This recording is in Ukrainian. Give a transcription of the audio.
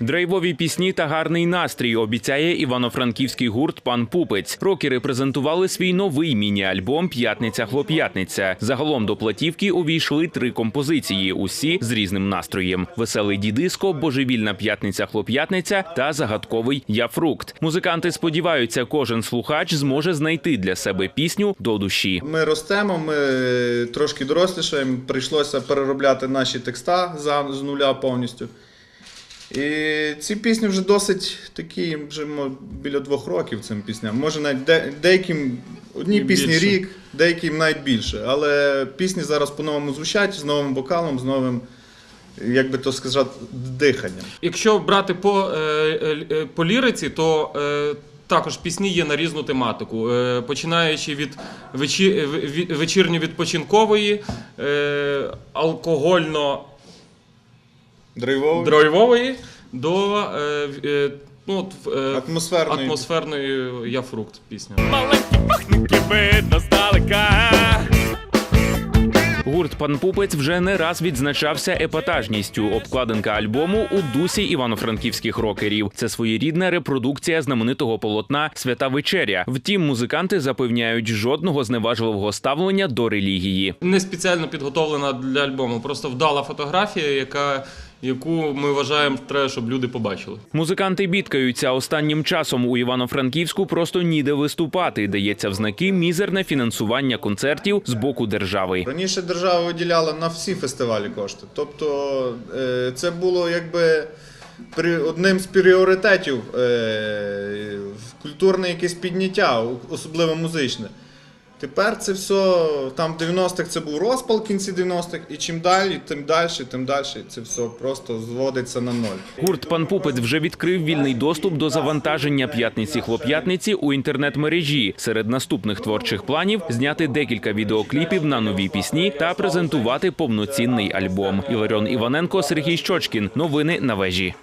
Драйвові пісні та гарний настрій обіцяє івано-франківський гурт Пан Пупець. Рокери презентували свій новий міні-альбом П'ятниця хлоп'ятниця. Загалом до платівки увійшли три композиції, усі з різним настроєм: веселий дідиско, божевільна п'ятниця хлоп'ятниця та загадковий Я фрукт. Музиканти сподіваються, кожен слухач зможе знайти для себе пісню до душі. Ми ростемо, ми трошки дорослішаємо, прийшлося переробляти наші текста за- з нуля повністю. І ці пісні вже досить такі, вже біля двох років цим пісням. Може навіть де, деяким одні І пісні більше. рік, деяким навіть більше. Але пісні зараз по-новому звучать з новим вокалом, з новим, як би то сказати, диханням. Якщо брати по, е, е, е, по ліриці, то також пісні є на різну тематику. Починаючи від вечі, ві- вечірньо-відпочинкової, алкогольно Драйвовий, драйвової до е, е, ну, от, е, атмосферний. атмосферної Я фрукт пісня. Маленькі пахненькі видно здалека. Гурт Пан Пупець вже не раз відзначався епатажністю. Обкладинка альбому у дусі івано-франківських рокерів. Це своєрідна репродукція знаменитого полотна Свята вечеря. Втім, музиканти запевняють жодного зневажливого ставлення до релігії. Не спеціально підготовлена для альбому, просто вдала фотографія, яка, яку ми вважаємо треба, щоб люди побачили. Музиканти бідкаються останнім часом у Івано-Франківську просто ніде виступати. Дається в знаки мізерне фінансування концертів з боку держави. Раніше держава виділяла на всі фестивалі кошти. Тобто е, це було якби при- одним з пріоритетів е, в культурне якесь підняття, особливо музичне. Тепер це все, там в 90-х це був розпал в кінці 90-х, і чим далі, тим далі, тим далі це все просто зводиться на ноль. Гурт Пан Пупець вже відкрив вільний доступ до завантаження п'ятниці хлоп'ятниці у інтернет-мережі. Серед наступних творчих планів зняти декілька відеокліпів на нові пісні та презентувати повноцінний альбом. Іларіон Іваненко, Сергій Щочкін. Новини на вежі.